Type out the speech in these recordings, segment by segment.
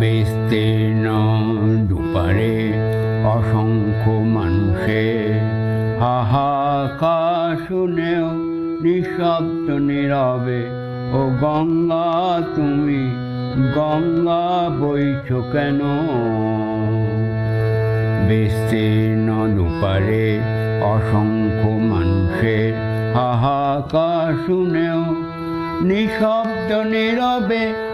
বিস্তীর্ণ দুপারে অসংখ্য মানুষের হাহাকার শুনেও নিঃশব্দ নীরবে, ও গঙ্গা, তুমি গঙ্গা বইছ কেন? বিস্তীর্ণ দুপারে অসংখ্য মানুষের হাহাকার শুনেও নিঃশব্দ নীরবে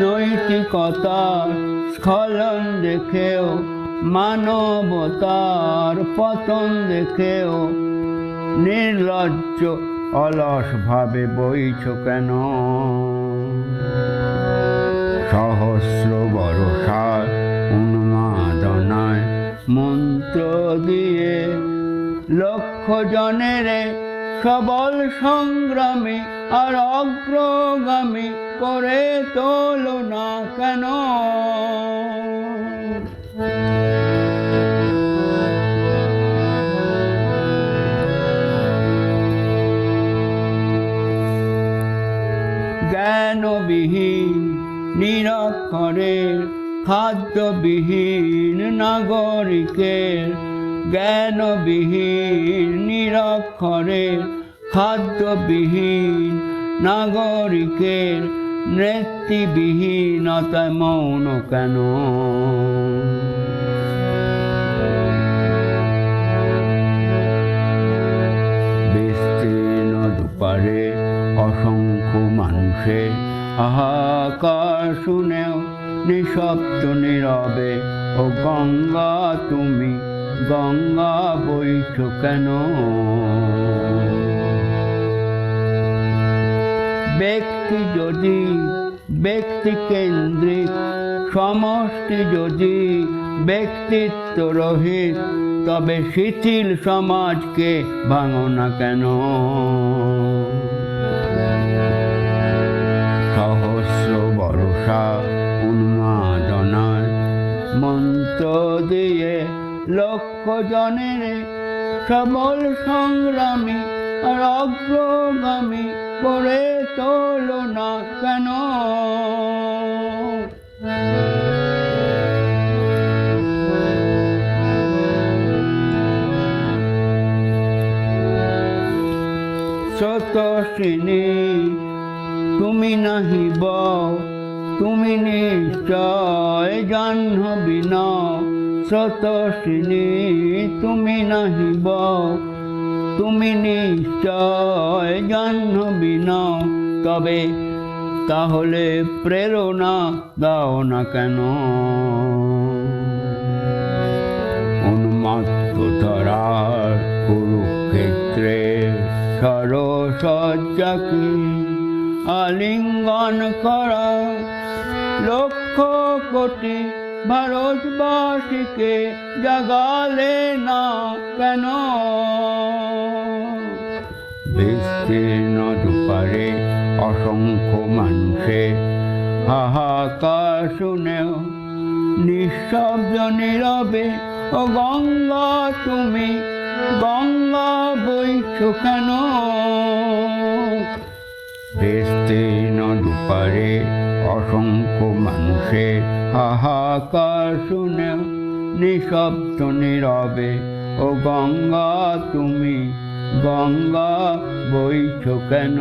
নৈতিকতার স্খলন দেখেও, মানবতার পতন দেখেও, নির্লজ্জ অলস ভাবে বইছ কেন? সহস্র বরসার উন্মাদনায় মন্ত্র দিয়ে লক্ষ জনের সবল সংগ্রামী আর অগ্রগামী করে তোলো না কেন? জ্ঞানবিহীন নিরক্ষরের খাদ্যবিহীন নাগরিকের জ্ঞানবিহীন নিরক্ষরের খাদ্যবিহীন নাগরিকের নেতৃবিহীনতায় মৌন কেন? বিস্তীর্ণ দুপারে অসংখ্য মানুষের হাহাকার শুনেও নিঃশব্দ নীরবে, ও গঙ্গা, তুমি গঙ্গা বইছ কেন? ব্যক্তি যদি, ব্যক্তি কেন্দ্রিক, সমষ্টি যদি ব্যক্তিত্ব রহিত, তবে শিথিল সমাজকে ভাঙো না কেন? সহস্র বরষা উন্মাদনার মন্ত্র দিয়ে লক্ষ জনের সবল সংগ্রামী আর অগ্রগামী করে তোলো না কেন? স্রোতস্বিনী তুমি নাহিব তুমি নিশ্চয় জাহ্নবী ন স্রোতস্বিনী তুমি নাহিব তুমি নিশ্চয় জাহ্নবী ন তবে তাহলে প্রেরণা দাও না কেন? উন্মত্ত ধরার কুরুক্ষেত্রে আলিঙ্গন করা লক্ষ কোটি ভারতবাসীকে জাগালে না কেন? বিস্তীর্ণ দুপারে অসংখ্য মানুষের হাহাকার শুনেও নিঃশব্দ নীরবে, ও গঙ্গা, তুমি গঙ্গা বইছ কেন? বিস্তীর্ণ দুপারে অসংখ্য মানুষের হাহাকার শুনে নিঃশব্দ নীরবে ও গঙ্গা তুমি গঙ্গা বইছ কেন?